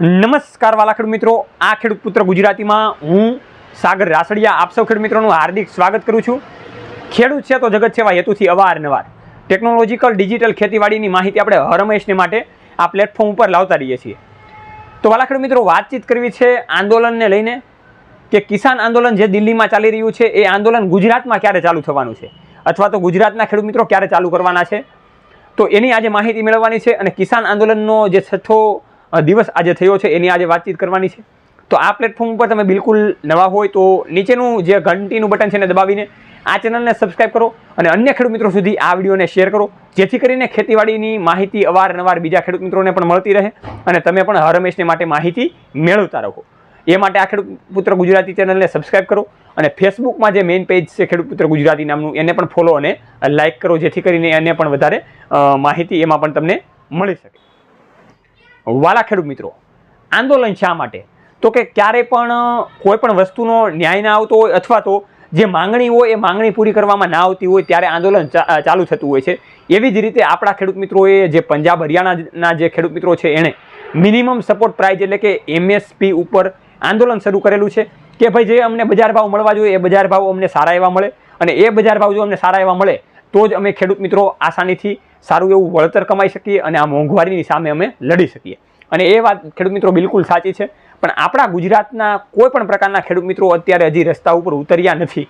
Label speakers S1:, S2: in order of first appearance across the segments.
S1: નમસ્કાર વાલા મિત્રો. આ ખેડૂત પુત્ર ગુજરાતીમાં હું સાગર રાસડિયા, આપ સૌ ખેડૂત મિત્રોનું હાર્દિક સ્વાગત કરું છું. ખેડૂત છે તો જગત સેવા હેતુથી અવારનવાર. ટેકનોલોજીકલ ડિજિટલ ખેતીવાડીની માહિતી આપણે હરમેશને માટે આ પ્લેટફોર્મ ઉપર લાવતા રહીએ છીએ. તો વાલા મિત્રો, વાતચીત કરવી છે આંદોલનને લઈને કે કિસાન આંદોલન જે દિલ્હીમાં ચાલી રહ્યું છે, એ આંદોલન ગુજરાતમાં ક્યારે ચાલુ થવાનું છે? અથવા તો ગુજરાતના ખેડૂત મિત્રો ક્યારે ચાલુ કરવાના છે? તો એની આજે માહિતી મેળવવાની છે અને કિસાન આંદોલનનો જે છઠ્ઠો દિવસ આજે થયો છે, એની આજે વાતચીત કરવાની છે. તો આ પ્લેટફોર્મ ઉપર તમે બિલકુલ નવા હોય તો નીચેનું જે ઘંટીનું બટન છે એને દબાવીને આ ચેનલને સબસ્ક્રાઇબ કરો અને અન્ય ખેડૂત મિત્રો સુધી આ વિડીયોને શેર કરો, જેથી કરીને ખેતીવાડીની માહિતી અવારનવાર બીજા ખેડૂત મિત્રોને પણ મળતી રહે અને તમે પણ હર હંમેશને માટે માહિતી મેળવતા રહો. એ માટે આ ખેડૂત પુત્ર ગુજરાતી ચેનલને સબસ્ક્રાઇબ કરો અને ફેસબુકમાં જે મેઇન પેજ છે ખેડૂત પુત્ર ગુજરાતી નામનું, એને પણ ફોલો અને લાઇક કરો, જેથી કરીને એને પણ વધારે માહિતી એમાં પણ તમને મળી શકે. વાલા ખેડૂત મિત્રો, આંદોલન શા માટે? તો કે ક્યારે પણ કોઈ પણ વસ્તુનો ન્યાય ના આવતો હોય અથવા તો જે માંગણી હોય એ માંગણી પૂરી કરવામાં ના આવતી હોય ત્યારે આંદોલન ચાલુ થતું હોય છે. એવી જ રીતે આપણા ખેડૂત મિત્રોએ જે પંજાબ હરિયાણાના જે ખેડૂત મિત્રો છે એણે મિનિમમ સપોર્ટ પ્રાઇઝ એટલે કે એમએસપી ઉપર આંદોલન શરૂ કરેલું છે કે ભાઈ જે અમને બજાર ભાવ મળવા જોઈએ, એ બજાર ભાવ અમને સારા એવા મળે અને એ બજાર ભાવ જો અમને સારા એવા મળે, તો જ અમે ખેડૂત મિત્રો આસાનીથી સારું એવું વળતર કમાઈ શકીએ અને આ મોંઘવારીની સામે અમે લડી શકીએ. અને એ વાત ખેડૂત મિત્રો બિલકુલ સાચી છે, પણ આપણા ગુજરાતના કોઈ પણ પ્રકારના ખેડૂત મિત્રો અત્યારે હજી રસ્તા ઉપર ઉતર્યા નથી.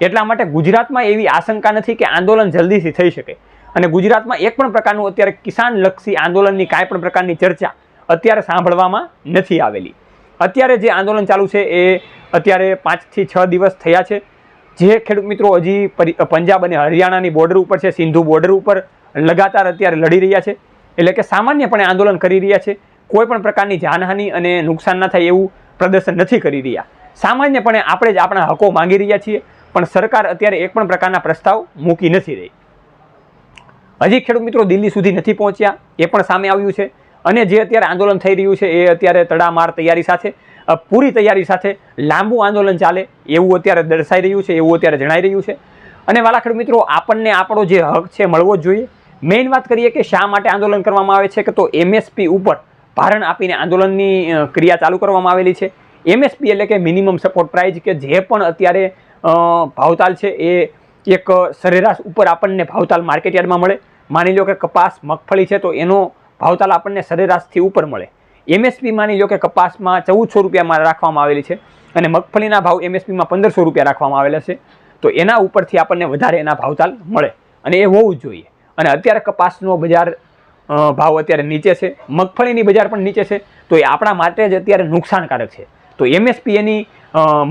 S1: એટલા માટે ગુજરાતમાં એવી આશંકા નથી કે આંદોલન જલ્દીથી થઈ શકે. અને ગુજરાતમાં એક પણ પ્રકારનું અત્યારે કિસાનલક્ષી આંદોલનની કાંઈ પણ પ્રકારની ચર્ચા અત્યારે સાંભળવામાં નથી આવેલી. અત્યારે જે આંદોલન ચાલુ છે એ અત્યારે પાંચથી છ દિવસ થયા છે. જે ખેડૂત મિત્રો હજી પંજાબ અને હરિયાણાની બોર્ડર ઉપર છે, સિંધુ બોર્ડર ઉપર લગાતાર અત્યારે લડી રહ્યા છે. એટલે કે સામાન્યપણે આંદોલન કરી રહ્યા છે. કોઈ પણ પ્રકારની જાનહાનિ અને નુકસાન ન થાય એવું પ્રદર્શન નથી કરી રહ્યા. સામાન્યપણે આપણે જ આપણા હકો માંગી રહ્યા છીએ, પણ સરકાર અત્યારે એક પણ પ્રકારના પ્રસ્તાવ મૂકી નથી રહી. હજી ખેડૂત મિત્રો દિલ્હી સુધી નથી પહોંચ્યા, એ પણ સામે આવ્યું છે. અને જે અત્યારે આંદોલન થઈ રહ્યું છે, એ અત્યારે તડામાર તૈયારી સાથે પૂરી તૈયારી સાથે લાંબુ આંદોલન ચાલે એવું અત્યારે દર્શાઈ રહ્યું છે, એવું અત્યારે જણાઈ રહ્યું છે. અને વાલા ખેડૂત મિત્રો, આપણને આપણો જે હક છે, મળવો જ જોઈએ. મેઇન વાત કરીએ કે શા માટે આંદોલન કરવામાં આવે છે કે તો એમએસપી ઉપર ભારણ આપીને આંદોલનની ક્રિયા ચાલુ કરવામાં આવેલી છે. એમએસપી એટલે કે મિનિમમ સપોર્ટ પ્રાઇઝ કે જે પણ અત્યારે ભાવતાલ છે એ એક સરેરાશ ઉપર આપણને ભાવતાલ માર્કેટયાર્ડમાં મળે. માની લો કે કપાસ મગફળી છે તો એનો ભાવતાલ આપણને સરેરાશથી ઉપર મળે. એમએસપી માની લો કે કપાસમાં ચૌદસો રૂપિયામાં રાખવામાં આવેલી છે અને મગફળીના ભાવ એમએસપીમાં પંદરસો રૂપિયા રાખવામાં આવેલા છે. તો એના ઉપરથી આપણને વધારે એના ભાવતાલ મળે અને એ હોવું જ જોઈએ. અને અત્યારે કપાસનો બજાર ભાવ અત્યારે નીચે છે. મગફળીની બજાર પણ નીચે છે. તો એ આપણા માટે જ અત્યારે નુકસાનકારક છે. તો એમએસપી એની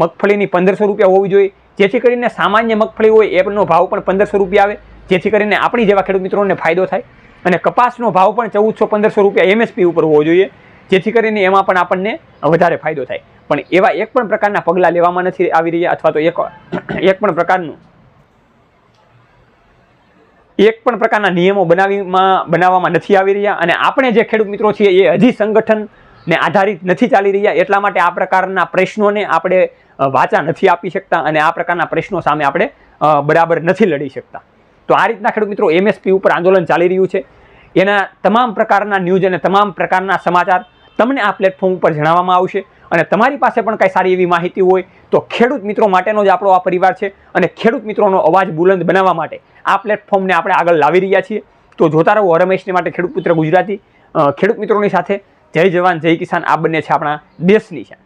S1: મગફળીની પંદરસો રૂપિયા હોવી જોઈએ. જેથી કરીને સામાન્ય મગફળી હોય, એનો ભાવ પણ પંદરસો રૂપિયા આવે. જેથી કરીને આપણી જેવા ખેડૂત મિત્રોને ફાયદો થાય. અને કપાસનો ભાવ પણ ચૌદસો પંદરસો રૂપિયા એમએસપી ઉપર હોવો જોઈએ. જેથી કરીને એમાં પણ આપણને વધારે ફાયદો થાય. પણ એવા એક પણ પ્રકારના પગલાં લેવામાં નથી આવી રહ્યા અથવા તો એક એક પણ પ્રકારનું એક પણ પ્રકારના નિયમો બનાવીમાં બનાવવામાં નથી આવી રહ્યા અને આપણે જે ખેડૂત મિત્રો છીએ એ હજી સંગઠનને આધારિત નથી ચાલી રહ્યા. એટલા માટે આ પ્રકારના પ્રશ્નોને આપણે વાચા નથી આપી શકતા અને આ પ્રકારના પ્રશ્નો સામે આપણે બરાબર નથી લડી શકતા. તો આ રીતના ખેડૂત મિત્રો એમએસપી ઉપર આંદોલન ચાલી રહ્યું છે. એના તમામ પ્રકારના ન્યૂઝ અને તમામ પ્રકારના સમાચાર તમને આ પ્લેટફોર્મ ઉપર જણાવવામાં આવશે. અને તમારી પાસે પણ કાંઈ સારી એવી માહિતી હોય તો ખેડૂત મિત્રો માટેનો જ આપણો આ પરિવાર છે અને ખેડૂત મિત્રોનો અવાજ બુલંદ બનાવવા માટે આ પ્લેટફોર્મને આપણે આગળ લાવી રહ્યા છીએ. તો જોતા રહો રમેશને માટે ખેડૂત પુત્ર ગુજરાતી. ખેડૂત મિત્રોની સાથે જય જવાન, જય કિસાન. આ બંને છે આપણા દેશની છે.